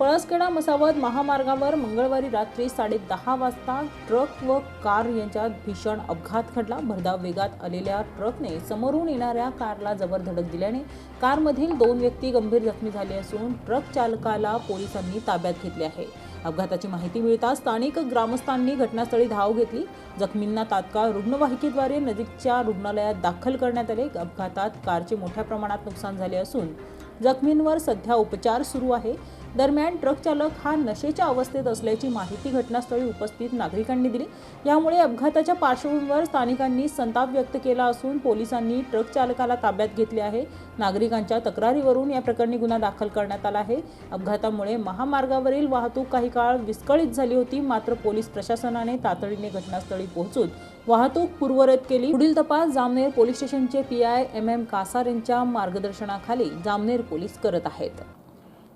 पळसखेडा मसावत महामार्गावर मंगळवारी रात्री साडे दहा वाजता ट्रक व कार यांच्यात भीषण अपघात घडला. भरधाव वेगात आलेल्या ट्रकने समोरून येणाऱ्या कारला जबर धडक दिल्याने कारमधील दोन व्यक्ती गंभीर जखमी झाले असून ट्रक चालकाला पोलिसांनी ताब्यात घेतले आहे. अपघाताची माहिती मिळताच स्थानिक ग्रामस्थांनी घटनास्थळी धाव घेतली. जखमींना तात्काळ रुग्णवाहिकेद्वारे नजीकच्या रुग्णालयात दाखल करण्यात आले. अपघातात कारचे मोठ्या प्रमाणात नुकसान झाले असून जखमींवर सध्या उपचार सुरू आहे. दरम्यान ट्रक चालक हा नशेच्या अवस्थेत असल्याची माहिती घटनास्थळी उपस्थित नागरिकांनी दिली. यामुळे अपघाताच्या पार्श्वभूमीवर स्थानिकांनी संताप व्यक्त केला असून पोलिसांनी ट्रक चालकाला ताब्यात घेतले आहे. नागरिकांच्या तक्रारीवरून या प्रकरणी गुन्हा दाखल करण्यात आला आहे. अपघातामुळे महामार्गावरील वाहतूक काही काळ विस्कळीत झाली होती. मात्र पोलीस प्रशासनाने तातडीने घटनास्थळी पोहोचून वाहतूक पूर्वरत केली. पुढील तपास जामनेर पोलीस स्टेशनचे P I M M Kasar यांच्या मार्गदर्शनाखाली जामनेर पोलीस करत आहेत.